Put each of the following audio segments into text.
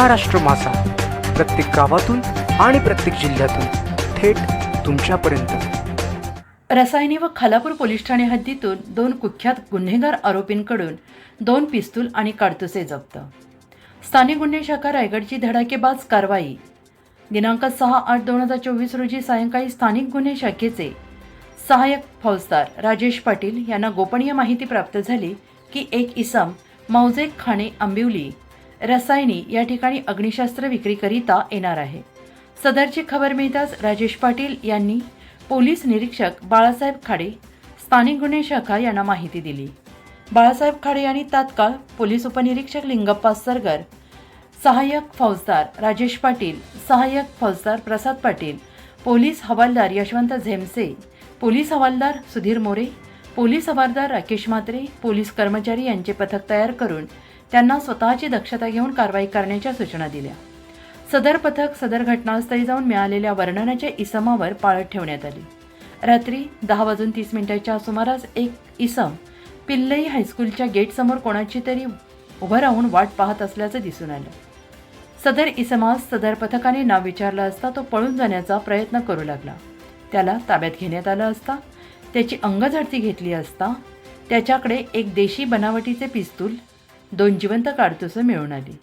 महाराष्ट्र मासा. प्रत्येक गावातून आणि प्रत्येक जिल्ह्यातून थेट तुमच्यापर्यंत. रसायने व खालापूर पोलीस ठाणे हद्दीतून दोन कुख्यात गुन्हेगार आरोपींकडून दोन पिस्तूल आणि काडतुसे जप्त. स्थानिक गुन्हे शाखा रायगडची धडाकेबाज कारवाई. दिनांक सहा आठ दोन हजार चोवीस रोजी सायंकाळी स्थानिक गुन्हे शाखेचे सहाय्यक फौजदार राजेश पाटील यांना गोपनीय माहिती प्राप्त झाली की एक इसम मौजे खाणे आंबिवली रसायनी या ठिकाणी अग्निशास्त्र विक्रीकरिता येणार आहे. सदरची खबर मिळताच राजेश पाटील यांनी पोलीस निरीक्षक बाळासाहेब खाडे स्थानिक गुन्हे शाखा यांना माहिती दिली. बाळासाहेब खाडे यांनी तात्काळ पोलीस उपनिरीक्षक लिंगप्पा सरगर सहाय्यक फौजदार राजेश पाटील सहाय्यक फौजदार प्रसाद पाटील पोलीस हवालदार यशवंत झेमसे पोलीस हवालदार सुधीर मोरे पोलीस हवालदार राकेश म्हात्रे पोलीस कर्मचारी यांचे पथक तयार करून त्यांना स्वतःची दक्षता घेऊन कारवाई करण्याच्या सूचना दिल्या. सदर पथक सदर घटनास्थळी जाऊन मिळालेल्या वर्णनाच्या इसमावर पाळत ठेवण्यात आली. रात्री दहा वाजून तीस मिनिटाच्या सुमारास एक इसम पिल्लई हायस्कूलच्या गेटसमोर कोणाची तरी उभं राहून वाट पाहत असल्याचं दिसून आलं. सदर इसमास सदर पथकाने नाव विचारलं असता तो पळून जाण्याचा प्रयत्न करू लागला. त्याला ताब्यात घेण्यात आलं असता त्याची अंगझडती घेतली असता त्याच्याकडे एक देशी बनावटीचे पिस्तूल दोन जिवंत काडतुसं मिळून आली.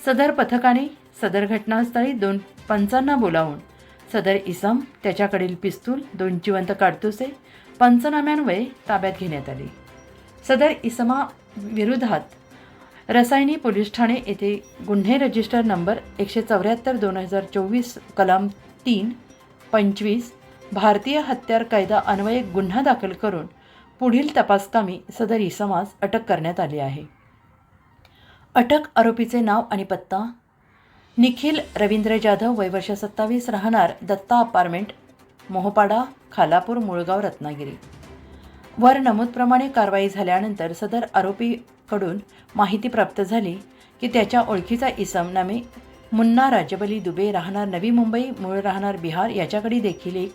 सदर पथकाने सदर घटनास्थळी दोन पंचांना बोलावून सदर इसम त्याच्याकडील पिस्तूल दोन जिवंत काडतुसे पंचनाम्यान्वये ताब्यात घेण्यात आले. सदर इसमा विरोधात रसायनी पोलीस ठाणे येथे गुन्हे रजिस्टर नंबर एकशे चौऱ्याहत्तर दोन हजार चोवीस कलम तीन पंचवीस भारतीय हत्यार कायदा अन्वये गुन्हा दाखल करून पुढील तपासकामी सदर इसमास अटक करण्यात आली आहे. अटक आरोपीचे नाव आणि पत्ता? निखिल रवींद्र जाधव वय वर्ष सत्तावीस राहणार दत्ता अपार्टमेंट मोहपाडा खालापूर मुळगाव रत्नागिरी. वर नमूदप्रमाणे कारवाई झाल्यानंतर सदर आरोपीकडून माहिती प्राप्त झाली की त्याच्या ओळखीचा इसम नामे मुन्ना राजबली दुबे राहणार नवी मुंबई मूळ राहणार बिहार याच्याकडे देखील एक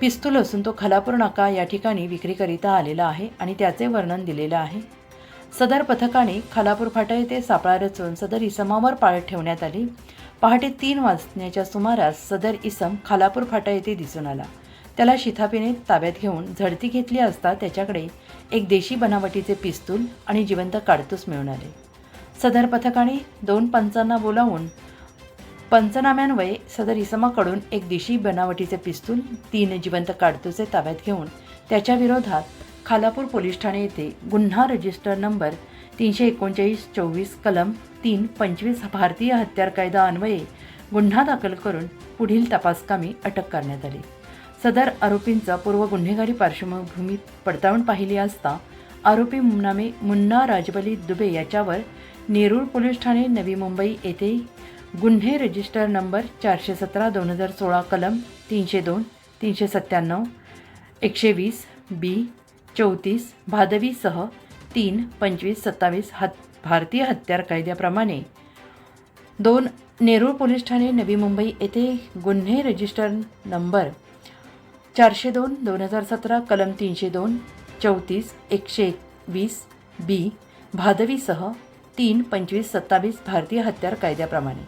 पिस्तूल असून तो खलापूर नाका या ठिकाणी विक्रीकरिता आलेला आहे आणि त्याचे वर्णन दिलेलं आहे. सदर पथकाने खालापूर फाटा येथे सापळा रचून सदर इसमावर पाळत ठेवण्यात आली. पहाटे तीन वाजण्याच्या सुमारास सदर इसम खालापूर फाटा येथे दिसून आला. त्याला शिथापीने ताब्यात घेऊन झडती घेतली असता त्याच्याकडे एक देशी बनावटीचे पिस्तूल आणि जिवंत काडतूस मिळून आले. सदर पथकाने दोन पंचांना बोलावून पंचनाम्यान्वये सदर इसमाकडून एक दिशी बनावटीचे पिस्तूल तीन जिवंत काडतुसे ताब्यात घेऊन त्याच्या विरोधात खालापूर पोलीस ठाणे येथे गुन्हा रजिस्टर नंबर तीनशे एकोणचाळीस चोवीस कलम तीन पंचवीस भारतीय हत्यार कायदा अन्वये गुन्हा दाखल करून पुढील तपासकामी अटक करण्यात आली. सदर आरोपींचा पूर्व गुन्हेगारी पार्श्वभूमी पडताळून पाहिली असता आरोपी नामे मुन्ना राजबली दुबे याच्यावर नेरूळ पोलीस ठाणे नवी मुंबई येथे गुन्हे रजिस्टर नंबर चारशे सतरा दोन हजार सोळा कलम तीनशे दोन तीनशे सत्त्याण्णव एकशे वीस बी चौतीस भादवीसह तीन पंचवीस सत्तावीस हत भारतीय हत्यार कायद्याप्रमाणे. दोन नेरूळ पोलीस ठाणे नवी मुंबई येथे गुन्हे रजिस्टर नंबर चारशे दोन दोन हजार सतरा कलम तीनशे दोन चौतीस एकशे वीस बी भादवीसह तीन पंचवीस सत्तावीस भारतीय हत्यार कायद्याप्रमाणे.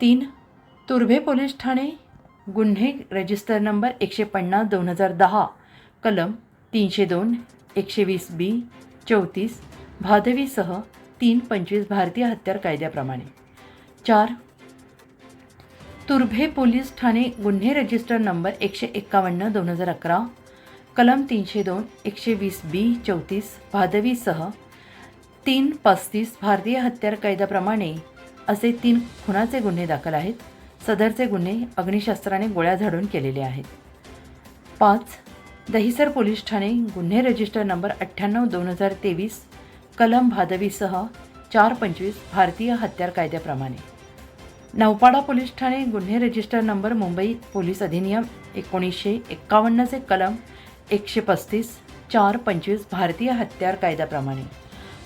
तीन तुर्भे पोलीस ठाणे गुन्हे रजिस्टर नंबर एकशे पन्नास दोन हजार दहा कलम तीनशे दोन एकशे वीस बी चौतीस भादवीसह तीन पंचवीस भारतीय हत्यार कायद्याप्रमाणे. चार तुर्भे पोलीस ठाणे गुन्हे रजिस्टर नंबर एकशे एक्कावन्न दोन हजार अकरा कलम तीनशे दोन एकशे वीस बी चौतीस भादवीसह तीन पस्तीस भारतीय हत्यार कायद्याप्रमाणे असे तीन खुनाचे गुन्हे दाखल आहेत. सदरचे गुन्हे अग्निशस्त्राने गोळ्या झाडून केलेले आहेत. पाच दहिसर पोलीस ठाणे गुन्हे रजिस्टर नंबर अठ्ठ्याण्णव दोन हजार तेवीस कलम भादवीसह चार पंचवीस भारतीय हत्यार कायद्याप्रमाणे. नौपाडा पोलीस ठाणे गुन्हे रजिस्टर नंबर मुंबई पोलीस अधिनियम एकोणीसशे एक्कावन्नचे कलम एकशे पस्तीस चार पंचवीस भारतीय हत्यार कायद्याप्रमाणे.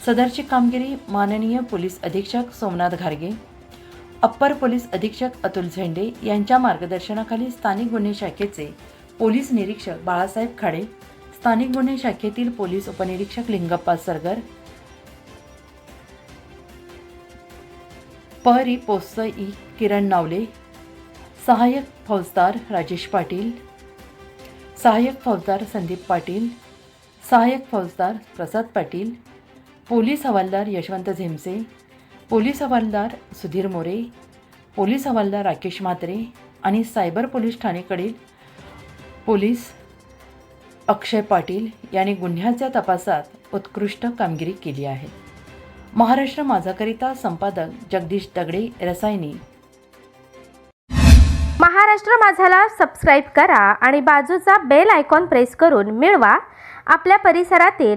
सदरची कामगिरी माननीय पोलीस अधीक्षक सोमनाथ घारगे अप्पर पोलीस अधीक्षक अतुल झेंडे यांच्या मार्गदर्शनाखाली स्थानिक गुन्हे शाखेचे पोलीस निरीक्षक बाळासाहेब खाडे स्थानिक गुन्हे शाखेतील पोलीस उपनिरीक्षक लिंगप्पा सरगर पहरी पोस्त ई किरण नावले सहाय्यक फौजदार राजेश पाटील सहाय्यक फौजदार संदीप पाटील सहाय्यक फौजदार प्रसाद पाटील पोलीस हवालदार यशवंत झेमसे पोलीस हवालदार सुधीर मोरे पोलीस हवालदार राकेश म्हात्रे आणि सायबर पोलीस ठाणेकडील पोलीस अक्षय पाटील यांनी गुन्ह्याच्या तपासात उत्कृष्ट कामगिरी केली आहे. महाराष्ट्र माझाकरिता संपादक जगदीश दगडे रसायनी. महाराष्ट्र माझाला सबस्क्राईब करा आणि बाजूचा बेल आयकॉन प्रेस करून मिळवा. आपल्या परिसरातील